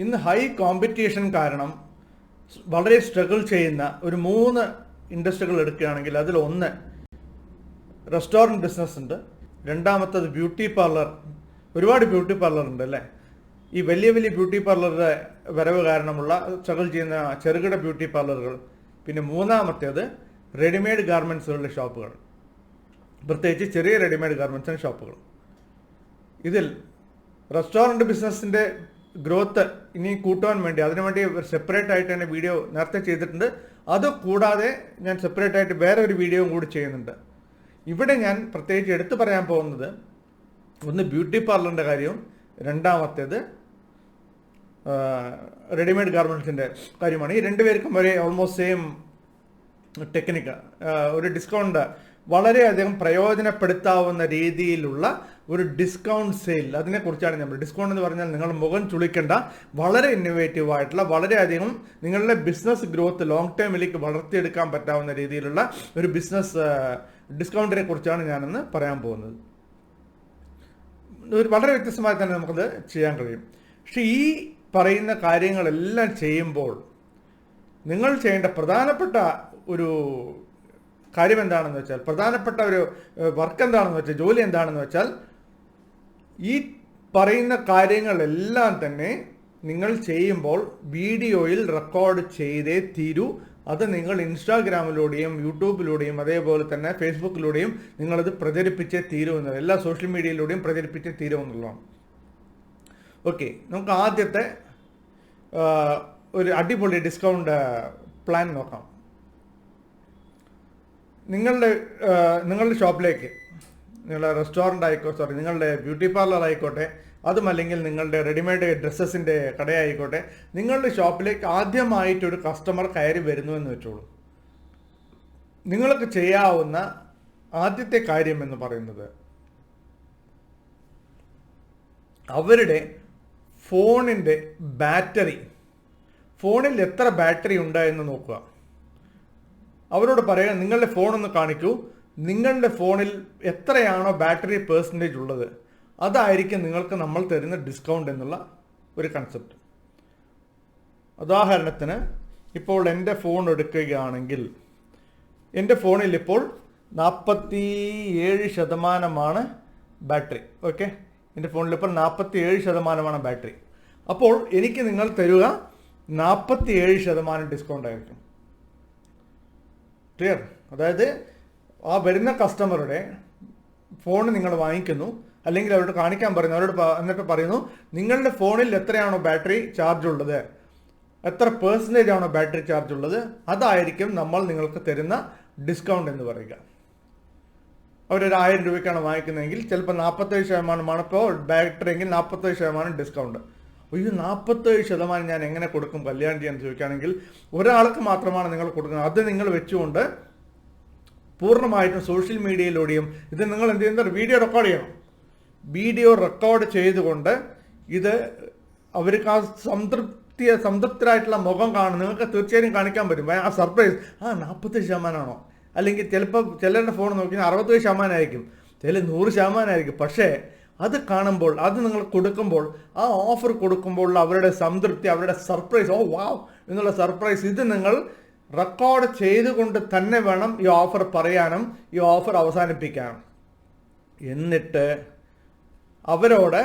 ഇന്ന് high competition കാരണം വളരെ സ്ട്രഗിൾ ചെയ്യുന്ന ഒരു മൂന്ന് ഇൻഡസ്ട്രികൾ എടുക്കുകയാണെങ്കിൽ അതിലൊന്ന് റെസ്റ്റോറന്റ് ബിസിനസ് ഉണ്ട് രണ്ടാമത്തത് ബ്യൂട്ടി പാർലർ. ഒരുപാട് ബ്യൂട്ടി പാർലർ ഉണ്ട് അല്ലേ? ഈ വലിയ വലിയ ബ്യൂട്ടി പാർലറുടെ വരവ് കാരണമുള്ള സ്ട്രഗിൾ ചെയ്യുന്ന ചെറുകിട ബ്യൂട്ടി പാർലറുകൾ. പിന്നെ മൂന്നാമത്തേത് റെഡിമെയ്ഡ് ഗാർമെന്റ്സുകളുടെ ഷോപ്പുകൾ. പ്രത്യേകിച്ച് ചെറിയ റെഡിമെയ്ഡ് ഗാർമെന്റ്സിന്റെ ഷോപ്പുകൾ. ഇതിൽ റെസ്റ്റോറന്റ് ബിസിനസ്സിന്റെ ഗ്രോത്ത് ഇനി കൂട്ടുവാൻ വേണ്ടി അതിനുവേണ്ടി സെപ്പറേറ്റ് ആയിട്ട് തന്നെ വീഡിയോ നേരത്തെ ചെയ്തിട്ടുണ്ട്. അത് കൂടാതെ ഞാൻ സെപ്പറേറ്റ് ആയിട്ട് വേറെ ഒരു വീഡിയോ കൂടി ചെയ്യുന്നുണ്ട്. ഇവിടെ ഞാൻ പ്രത്യേകിച്ച് എടുത്തു പറയാൻ പോകുന്നത് ഒന്ന് ബ്യൂട്ടി പാർലറിന്റെ കാര്യവും രണ്ടാമത്തേത് റെഡിമെയ്ഡ് ഗാർമെൻസിന്റെ കാര്യമാണ്. ഈ രണ്ടുപേർക്കും ഒരേ ഓൾമോസ്റ്റ് സെയിം ടെക്നിക്ക് ഒരു ഡിസ്കൗണ്ട് വളരെയധികം പ്രയോജനപ്പെടുത്താവുന്ന രീതിയിലുള്ള ഒരു ഡിസ്കൗണ്ട് സെയിൽ അതിനെക്കുറിച്ചാണ് നമ്മൾ. ഡിസ്കൗണ്ട് എന്ന് പറഞ്ഞാൽ നിങ്ങൾ മുഖം ചുളിക്കേണ്ട വളരെ ഇന്നോവേറ്റീവ് ആയിട്ടുള്ള വളരെയധികം നിങ്ങളുടെ ബിസിനസ് ഗ്രോത്ത് ലോങ് ടേമിലേക്ക് വളർത്തിയെടുക്കാൻ പറ്റാവുന്ന രീതിയിലുള്ള ഒരു ബിസിനസ് ഡിസ്കൗണ്ടിനെ കുറിച്ചാണ് ഞാനിന്ന് പറയാൻ പോകുന്നത്. ഒരു വളരെ വ്യത്യസ്തമായി തന്നെ നമുക്കത് ചെയ്യാൻ കഴിയും. പക്ഷെ ഈ പറയുന്ന കാര്യങ്ങളെല്ലാം ചെയ്യുമ്പോൾ നിങ്ങൾ ചെയ്യേണ്ട പ്രധാനപ്പെട്ട ഒരു കാര്യം എന്താണെന്ന് വെച്ചാൽ പ്രധാനപ്പെട്ട ഒരു വർക്ക് എന്താണെന്ന് വെച്ചാൽ ജോലി എന്താണെന്ന് വെച്ചാൽ ഈ പറയുന്ന കാര്യങ്ങളെല്ലാം തന്നെ നിങ്ങൾ ചെയ്യുമ്പോൾ വീഡിയോയിൽ റെക്കോർഡ് ചെയ്തേ തീരൂ. അത് നിങ്ങൾ ഇൻസ്റ്റാഗ്രാമിലൂടെയും യൂട്യൂബിലൂടെയും അതേപോലെ തന്നെ ഫേസ്ബുക്കിലൂടെയും നിങ്ങളത് പ്രചരിപ്പിച്ചേ തീരൂ എന്നത് എല്ലാ സോഷ്യൽ മീഡിയയിലൂടെയും പ്രചരിപ്പിച്ചേ തീരൂ എന്നുള്ളതാണ്. ഓക്കെ നമുക്ക് ആദ്യത്തെ ഒരു അടിപൊളി ഡിസ്കൗണ്ട് പ്ലാൻ നോക്കാം. നിങ്ങളുടെ നിങ്ങളുടെ ഷോപ്പിലേക്ക് നിങ്ങളുടെ റെസ്റ്റോറന്റ് ആയിക്കോട്ടെ സോറി നിങ്ങളുടെ ബ്യൂട്ടി പാർലർ ആയിക്കോട്ടെ അതുമല്ലെങ്കിൽ നിങ്ങളുടെ റെഡിമെയ്ഡ് ഡ്രസ്സസിന്റെ കടയായിക്കോട്ടെ നിങ്ങളുടെ ഷോപ്പിലേക്ക് ആദ്യമായിട്ടൊരു കസ്റ്റമർ കയറി വരുന്നു എന്ന് വെച്ചോളൂ. നിങ്ങൾക്ക് ചെയ്യാവുന്ന ആദ്യത്തെ കാര്യം എന്ന് പറയുന്നത് അവരുടെ ഫോണിന്റെ ബാറ്ററി ഫോണിൽ എത്ര ബാറ്ററി ഉണ്ട് എന്ന് നോക്കുക. അവരോട് പറയുക നിങ്ങളുടെ ഫോൺ ഒന്ന് കാണിക്കൂ നിങ്ങളുടെ ഫോണിൽ എത്രയാണോ ബാറ്ററി പേഴ്സന്റേജ് ഉള്ളത് അതായിരിക്കും നിങ്ങൾക്ക് നമ്മൾ തരുന്ന ഡിസ്കൗണ്ട് എന്നുള്ള ഒരു കൺസെപ്റ്റ് ഉദാഹരണത്തിന് ഇപ്പോൾ എന്റെ ഫോൺ എടുക്കുകയാണെങ്കിൽ എന്റെ ഫോണിൽ ഇപ്പോൾ നാൽപ്പത്തി ഏഴ് ശതമാനമാണ് ബാറ്ററി ഓക്കെ എന്റെ ഫോണിൽ ഇപ്പോൾ നാൽപ്പത്തി ഏഴ് ശതമാനമാണ് ബാറ്ററി. അപ്പോൾ എനിക്ക് നിങ്ങൾ തരുക നാൽപ്പത്തി ഏഴ് ശതമാനം ഡിസ്കൗണ്ട് ആയിരിക്കും. ക്ലിയർ അതായത് ആ വരുന്ന കസ്റ്റമറുടെ ഫോൺ നിങ്ങൾ വാങ്ങിക്കുന്നു. അല്ലെങ്കിൽ അവരോട് കാണിക്കാൻ പറയുന്നു. അവരോട് എന്നിട്ട് പറയുന്നു നിങ്ങളുടെ ഫോണിൽ എത്രയാണോ ബാറ്ററി ചാർജ് ഉള്ളത്? എത്ര പേഴ്സന്റേജ് ആണോ ബാറ്ററി ചാർജ് ഉള്ളത്? അതായിരിക്കും നമ്മൾ നിങ്ങൾക്ക് തരുന്ന ഡിസ്കൗണ്ട് എന്ന് പറയുക. അവരൊരു ആയിരം രൂപയ്ക്കാണ് വാങ്ങിക്കുന്നതെങ്കിൽ ചിലപ്പോൾ നാൽപ്പത്തേഴ് ശതമാനമാണ് ഇപ്പോൾ ബാറ്ററി എങ്കിൽ നാൽപ്പത്തേഴ് ശതമാനം ഡിസ്കൗണ്ട് അയ്യോ നാൽപ്പത്തേഴ് ശതമാനം ഞാൻ എങ്ങനെ കൊടുക്കും? കല്യാണം ചെയ്യാൻ ചോദിക്കുകയാണെങ്കിൽ ഒരാൾക്ക് മാത്രമാണ് നിങ്ങൾ കൊടുക്കുന്നത്. അത് നിങ്ങൾ വെച്ചുകൊണ്ട് പൂർണമായിട്ടും സോഷ്യൽ മീഡിയയിലൂടെയും ഇത് നിങ്ങൾ എന്ത് ചെയ്യുന്നത് വീഡിയോ റെക്കോർഡ് ചെയ്യണം. വീഡിയോ റെക്കോർഡ് ചെയ്തുകൊണ്ട് ഇത് അവർക്ക് ആ സംതൃപ്തി സംതൃപ്തരായിട്ടുള്ള മുഖം കാണും നിങ്ങൾക്ക് തീർച്ചയായും കാണിക്കാൻ പറ്റും. ആ സർപ്രൈസ് ആ നാൽപ്പത്തി ശതമാനമാണോ? അല്ലെങ്കിൽ ചിലപ്പോൾ ചിലരുടെ ഫോൺ നോക്കിയാൽ അറുപത്തേഴ് ശതമാനമായിരിക്കും ചില നൂറ് ശതമാനമായിരിക്കും. പക്ഷേ അത് കാണുമ്പോൾ അത് നിങ്ങൾ കൊടുക്കുമ്പോൾ ആ ഓഫർ കൊടുക്കുമ്പോൾ അവരുടെ സംതൃപ്തി അവരുടെ സർപ്രൈസ് ഓ വാവ് എന്നുള്ള സർപ്രൈസ് ഇത് നിങ്ങൾ റെക്കോർഡ് ചെയ്തുകൊണ്ട് തന്നെ വേണം ഈ ഓഫർ പറയാനും ഈ ഓഫർ അവസാനിപ്പിക്കാനും. എന്നിട്ട് അവരോട്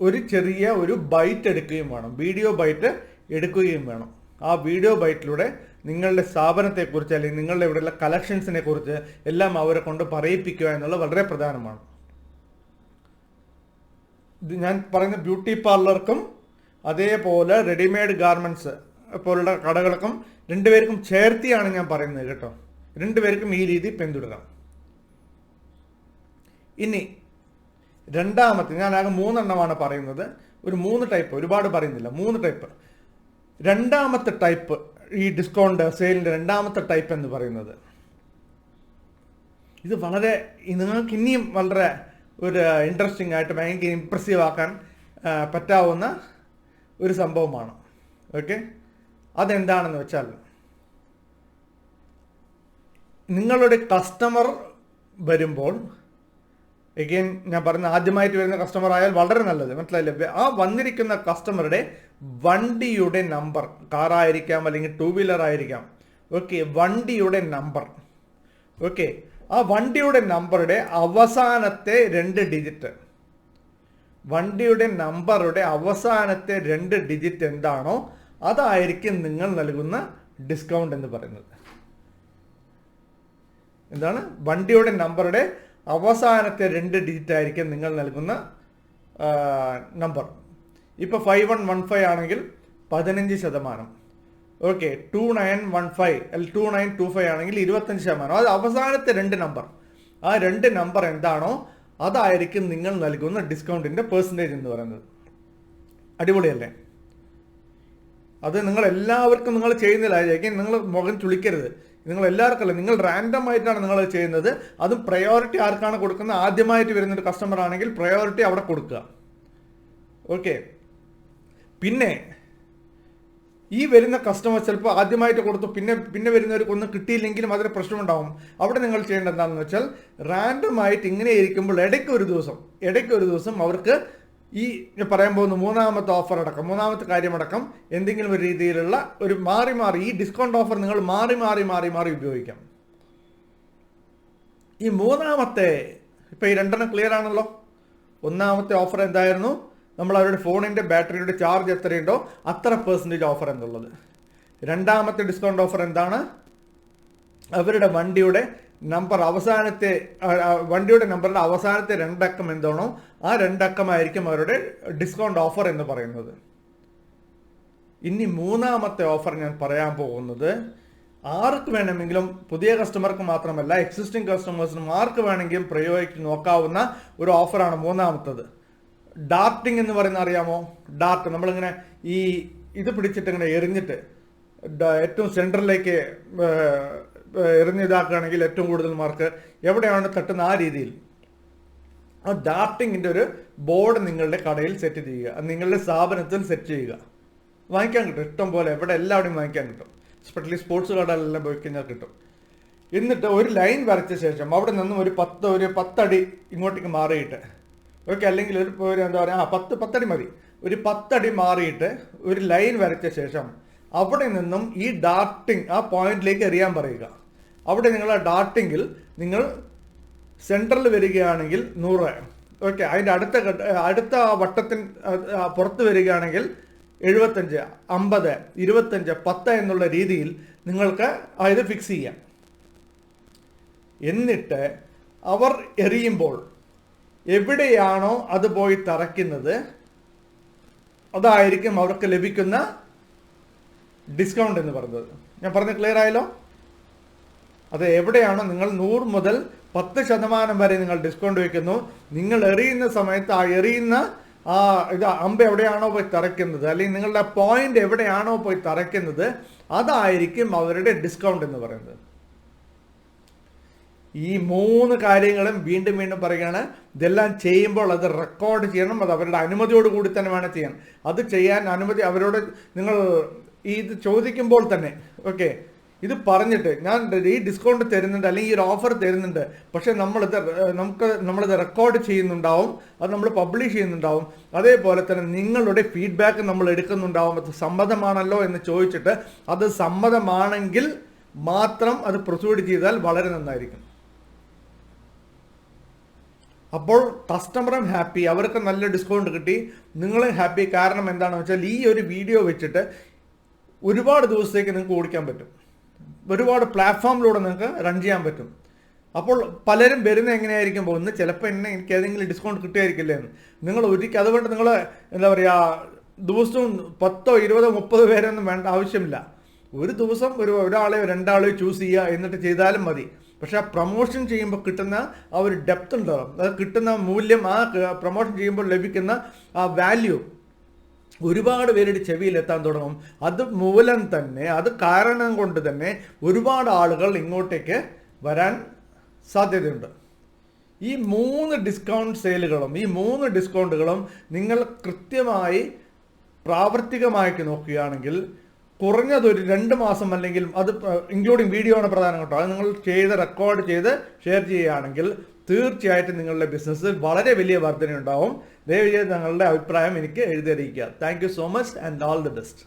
ഒരു ചെറിയ ഒരു ബൈറ്റ് എടുക്കുകയും വേണം. വീഡിയോ ബൈറ്റ് എടുക്കുകയും വേണം. ആ വീഡിയോ ബൈറ്റിലൂടെ നിങ്ങളുടെ സ്ഥാപനത്തെക്കുറിച്ച് അല്ലെങ്കിൽ നിങ്ങളുടെ ഇവിടെയുള്ള കളക്ഷൻസിനെ കുറിച്ച് എല്ലാം അവരെ കൊണ്ട് പറയിപ്പിക്കുക എന്നുള്ളത് വളരെ പ്രധാനമാണ്. ഇത് ഞാൻ പറയുന്ന ബ്യൂട്ടി പാർലർക്കും അതേപോലെ റെഡിമെയ്ഡ് ഗാർമെന്റ്സ് പോലുള്ള കടകൾക്കും രണ്ടുപേർക്കും ചേർത്തിയാണ് ഞാൻ പറയുന്നത് കേട്ടോ. രണ്ടുപേർക്കും ഈ രീതി പിന്തുടരാം. ഇനി രണ്ടാമത്തെ ഞാൻ ആകെ മൂന്നെണ്ണമാണ് പറയുന്നത്. ഒരു മൂന്ന് ടൈപ്പ് ഒരുപാട് പറയുന്നില്ല. മൂന്ന് ടൈപ്പ്. രണ്ടാമത്തെ ടൈപ്പ് ഈ ഡിസ്കൗണ്ട് സെയിലിന്റെ രണ്ടാമത്തെ ടൈപ്പ് എന്ന് പറയുന്നത്. ഇത് വളരെ നിങ്ങൾക്ക് ഇനിയും വളരെ ഒരു ഇൻട്രസ്റ്റിംഗ് ആയിട്ട് ഭയങ്കര ഇമ്പ്രസീവ് ആക്കാൻ പറ്റാവുന്ന ഒരു സംഭവമാണ്. ഓക്കെ അതെന്താണെന്ന് വെച്ചാൽ നിങ്ങളുടെ കസ്റ്റമർ വരുമ്പോൾ എഗെയിൻ ഞാൻ പറഞ്ഞ ആദ്യമായിട്ട് വരുന്ന കസ്റ്റമർ ആയാൽ വളരെ നല്ലത്. മനസ്സിലായില്ലേ? ആ വന്നിരിക്കുന്ന കസ്റ്റമറുടെ വണ്ടിയുടെ നമ്പർ കാറായിരിക്കാം അല്ലെങ്കിൽ ടൂ വീലർ ആയിരിക്കാം. ഓക്കെ വണ്ടിയുടെ നമ്പർ ഓക്കെ ആ വണ്ടിയുടെ നമ്പറുടെ അവസാനത്തെ രണ്ട് ഡിജിറ്റ് വണ്ടിയുടെ നമ്പറുടെ അവസാനത്തെ രണ്ട് ഡിജിറ്റ് എന്താണോ അതായിരിക്കും നിങ്ങൾ നൽകുന്ന ഡിസ്കൗണ്ട് എന്ന് പറയുന്നത്. എന്താണ്? വണ്ടിയുടെ നമ്പറുടെ അവസാനത്തെ രണ്ട് ഡിജിറ്റ് ആയിരിക്കും നിങ്ങൾ നൽകുന്ന നമ്പർ ഇപ്പോൾ ഫൈവ് വൺ വൺ ഫൈവ് ആണെങ്കിൽ പതിനഞ്ച് ശതമാനം. Okay two nine one five അല്ല ടു നയൻ ടു ഫൈവ് ആണെങ്കിൽ ഇരുപത്തഞ്ച് ശതമാനം. അത് അവസാനത്തെ രണ്ട് നമ്പർ ആ രണ്ട് നമ്പർ എന്താണോ അതായിരിക്കും നിങ്ങൾ നൽകുന്ന ഡിസ്കൗണ്ടിന്റെ പേഴ്സന്റേജ് എന്ന് പറയുന്നത്. അടിപൊളിയല്ലേ? അത് നിങ്ങൾ എല്ലാവർക്കും നിങ്ങൾ ചെയ്യുന്നില്ലായിരിക്കും നിങ്ങൾ മുഖം ചുളിക്കരുത്. നിങ്ങൾ എല്ലാവർക്കും അല്ല നിങ്ങൾ റാൻഡം ആയിട്ടാണ് നിങ്ങൾ ചെയ്യുന്നത്. അതും പ്രയോറിറ്റി ആർക്കാണ് കൊടുക്കുന്നത്? ആദ്യമായിട്ട് വരുന്ന ഒരു കസ്റ്റമർ ആണെങ്കിൽ പ്രയോറിറ്റി അവിടെ കൊടുക്കുക. ഓക്കെ പിന്നെ ഈ വരുന്ന കസ്റ്റമർ ചിലപ്പോൾ ആദ്യമായിട്ട് കൊടുത്തു പിന്നെ പിന്നെ വരുന്നവർക്ക് ഒന്നും കിട്ടിയില്ലെങ്കിലും അതിന് പ്രശ്നമുണ്ടാവും അവിടെ നിങ്ങൾ ചെയ്യേണ്ടത് എന്താണെന്ന് വെച്ചാൽ റാൻഡം ആയിട്ട് ഇങ്ങനെ ഇരിക്കുമ്പോൾ ഇടയ്ക്ക് ഒരു ദിവസം ഇടയ്ക്ക് ഒരു ദിവസം അവർക്ക് ഈ പറയാൻ പോകുന്ന മൂന്നാമത്തെ ഓഫർ അടക്കം മൂന്നാമത്തെ കാര്യമടക്കം എന്തെങ്കിലും ഒരു രീതിയിലുള്ള ഒരു മാറി മാറി ഈ ഡിസ്കൗണ്ട് ഓഫർ നിങ്ങൾ മാറി മാറി മാറി മാറി ഉപയോഗിക്കാം. ഈ മൂന്നാമത്തെ ഇപ്പം ഈ രണ്ടെണ്ണം ക്ലിയർ ആണല്ലോ? ഒന്നാമത്തെ ഓഫർ എന്തായിരുന്നു? നമ്മൾ അവരുടെ ഫോണിന്റെ ബാറ്ററിയുടെ ചാർജ് എത്രയുണ്ടോ അത്ര പെർസെന്റേജ് ഓഫർ എന്നുള്ളത്. രണ്ടാമത്തെ ഡിസ്കൗണ്ട് ഓഫർ എന്താണ്? അവരുടെ വണ്ടിയുടെ നമ്പർ അവസാനത്തെ വണ്ടിയുടെ നമ്പറിന്റെ അവസാനത്തെ രണ്ടക്കം എന്താണോ ആ രണ്ടക്കമായിരിക്കും അവരുടെ ഡിസ്കൗണ്ട് ഓഫർ എന്ന് പറയുന്നത്. ഇനി മൂന്നാമത്തെ ഓഫർ ഞാൻ പറയാൻ പോകുന്നത് ആർക്ക് വേണമെങ്കിലും പുതിയ കസ്റ്റമർക്ക് മാത്രമല്ല എക്സിസ്റ്റിംഗ് കസ്റ്റമേഴ്സിനും ആർക്ക് വേണമെങ്കിലും പ്രയോഗിച്ച് നോക്കാവുന്ന ഒരു ഓഫറാണ് മൂന്നാമത്തത്. ഡാർട്ടിംഗ് എന്ന് പറയുന്ന അറിയാമോ? ഡാർട്ട് നമ്മളിങ്ങനെ ഈ ഇത് പിടിച്ചിട്ട് ഇങ്ങനെ എറിഞ്ഞിട്ട് ഏറ്റവും സെന്ററിലേക്ക് എറിഞ്ഞ് ഇതാക്കുകയാണെങ്കിൽ ഏറ്റവും കൂടുതൽ മാർക്ക് എവിടെയാണ് തട്ടുന്ന ആ രീതിയിൽ. ആ ഡാർട്ടിങ്ങിന്റെ ഒരു ബോർഡ് നിങ്ങളുടെ കടയിൽ സെറ്റ് ചെയ്യുക. നിങ്ങളുടെ സ്ഥാപനത്തിൽ സെറ്റ് ചെയ്യുക. വാങ്ങിക്കാൻ കിട്ടും. ഇഷ്ടം പോലെ എവിടെ എല്ലാവിടെയും വാങ്ങിക്കാൻ കിട്ടും. എസ്പെഷ്യലി സ്പോർട്സ് കടകളിലെല്ലാം പോയി കഴിഞ്ഞാൽ കിട്ടും. എന്നിട്ട് ഒരു ലൈൻ വരച്ച ശേഷം അവിടെ നിന്നും ഒരു പത്ത് ഒരു പത്തടി ഇങ്ങോട്ടേക്ക് മാറിയിട്ട് ഓക്കെ അല്ലെങ്കിൽ ഒരു ഒരു എന്താ പറയുക ആ പത്ത് പത്തടി മതി. ഒരു പത്തടി മാറിയിട്ട് ഒരു ലൈൻ വരച്ച ശേഷം അവിടെ നിന്നും ഈ ഡാർട്ടിങ് ആ പോയിന്റിലേക്ക് എറിയാൻ പറയുക. അവിടെ നിങ്ങൾ ഡാർട്ടിങ്ങിൽ നിങ്ങൾ സെൻട്രൽ വരികയാണെങ്കിൽ നൂറ്. ഓക്കെ അതിന്റെ അടുത്ത അടുത്ത വട്ടത്തിന് പുറത്ത് വരികയാണെങ്കിൽ എഴുപത്തഞ്ച് അമ്പത് ഇരുപത്തഞ്ച് പത്ത് എന്നുള്ള രീതിയിൽ നിങ്ങൾക്ക് ഇത് ഫിക്സ് ചെയ്യാം. എന്നിട്ട് അവർ എറിയുമ്പോൾ എവിടെയാണോ അത് പോയി തറയ്ക്കുന്നത് അതായിരിക്കും അവർക്ക് ലഭിക്കുന്ന ഡിസ്കൗണ്ട് എന്ന് പറയുന്നത് ഞാൻ പറഞ്ഞ ക്ലിയർ ആയല്ലോ? അത് എവിടെയാണോ? നിങ്ങൾ നൂറ് മുതൽ പത്ത് ശതമാനം വരെ നിങ്ങൾ ഡിസ്കൗണ്ട് വയ്ക്കുന്നു. നിങ്ങൾ എറിയുന്ന സമയത്ത് ആ എറിയുന്ന ആ ഇത് അമ്പ് എവിടെയാണോ പോയി തറയ്ക്കുന്നത്. അല്ലെങ്കിൽ നിങ്ങളുടെ പോയിന്റ് എവിടെയാണോ പോയി തറയ്ക്കുന്നത്. അതായിരിക്കും അവരുടെ ഡിസ്കൗണ്ട് എന്ന് പറയുന്നത്. ഈ മൂന്ന് കാര്യങ്ങളും വീണ്ടും വീണ്ടും പറയുകയാണ്. ഇതെല്ലാം ചെയ്യുമ്പോൾ അത് റെക്കോർഡ് ചെയ്യണം. അത് അവരുടെ അനുമതിയോട് കൂടി തന്നെ വേണം ചെയ്യാൻ. അത് ചെയ്യാൻ അനുമതി അവരോട് നിങ്ങൾ ഇത് ചോദിക്കുമ്പോൾ തന്നെ. ഓക്കെ ഇത് പറഞ്ഞിട്ട് ഞാൻ ഈ ഡിസ്കൗണ്ട് തരുന്നുണ്ട് അല്ലെങ്കിൽ ഈ ഒരു ഓഫർ തരുന്നുണ്ട് പക്ഷേ നമ്മളിത് നമുക്ക് നമ്മളിത് റെക്കോർഡ് ചെയ്യുന്നുണ്ടാവും അത് നമ്മൾ പബ്ലിഷ് ചെയ്യുന്നുണ്ടാവും. അതേപോലെ തന്നെ നിങ്ങളുടെ ഫീഡ്ബാക്ക് നമ്മൾ എടുക്കുന്നുണ്ടാവും. അത് സമ്മതമാണല്ലോ എന്ന് ചോദിച്ചിട്ട് അത് സമ്മതമാണെങ്കിൽ മാത്രം അത് പ്രൊസീഡ് ചെയ്താൽ വളരെ നന്നായിരിക്കും. അപ്പോൾ കസ്റ്റമറും ഹാപ്പി അവർക്ക് നല്ല ഡിസ്കൗണ്ട് കിട്ടി. നിങ്ങളും ഹാപ്പി കാരണം എന്താണെന്ന് വെച്ചാൽ ഈ ഒരു വീഡിയോ വെച്ചിട്ട് ഒരുപാട് ദിവസത്തേക്ക് നിങ്ങൾക്ക് ഓടിക്കാൻ പറ്റും. ഒരുപാട് പ്ലാറ്റ്ഫോമിലൂടെ നിങ്ങൾക്ക് റൺ ചെയ്യാൻ പറ്റും. അപ്പോൾ പലരും വരുന്ന എങ്ങനെയായിരിക്കും പോകുന്നത്? ചിലപ്പോൾ എന്നെ എനിക്ക് ഏതെങ്കിലും ഡിസ്കൗണ്ട് കിട്ടുമായിരിക്കില്ലേ നിങ്ങൾ ഒരിക്കൽ അതുകൊണ്ട് നിങ്ങൾ എന്താ പറയുക ദിവസവും പത്തോ ഇരുപതോ മുപ്പതോ പേരൊന്നും വേണ്ട ആവശ്യമില്ല. ഒരു ദിവസം ഒരു ഒരാളെയോ രണ്ടാളെയോ ചൂസ് ചെയ്യുക എന്നിട്ട് ചെയ്താലും മതി. പക്ഷെ ആ പ്രൊമോഷൻ ചെയ്യുമ്പോൾ കിട്ടുന്ന ആ ഒരു ഡെപ്ത് ഉണ്ടാവും അത് കിട്ടുന്ന മൂല്യം ആ പ്രൊമോഷൻ ചെയ്യുമ്പോൾ ലഭിക്കുന്ന ആ വാല്യൂ ഒരുപാട് പേരുടെ ചെവിയിൽ എത്താൻ തുടങ്ങും. അത് മൂലം തന്നെ അത് കാരണം കൊണ്ട് തന്നെ ഒരുപാട് ആളുകൾ ഇങ്ങോട്ടേക്ക് വരാൻ സാധ്യതയുണ്ട്. ഈ മൂന്ന് ഡിസ്കൗണ്ട് സെയിലുകളും ഈ മൂന്ന് ഡിസ്കൗണ്ടുകളും നിങ്ങൾ കൃത്യമായി പ്രാവർത്തികമായിട്ട് നോക്കുകയാണെങ്കിൽ കുറഞ്ഞതൊരു രണ്ട് മാസം അല്ലെങ്കിൽ അത് ഇൻക്ലൂഡിങ് വീഡിയോ ആണ് പ്രധാനം കേട്ടോ. അത് നിങ്ങൾ ചെയ്ത് റെക്കോർഡ് ചെയ്ത് ഷെയർ ചെയ്യുകയാണെങ്കിൽ തീർച്ചയായിട്ടും നിങ്ങളുടെ ബിസിനസ്സിൽ വളരെ വലിയ വർധന ഉണ്ടാവും ദയവ് ചെയ്ത് നിങ്ങളുടെ അഭിപ്രായം എനിക്ക് എഴുതി അറിയിക്കുക thank so much and all the best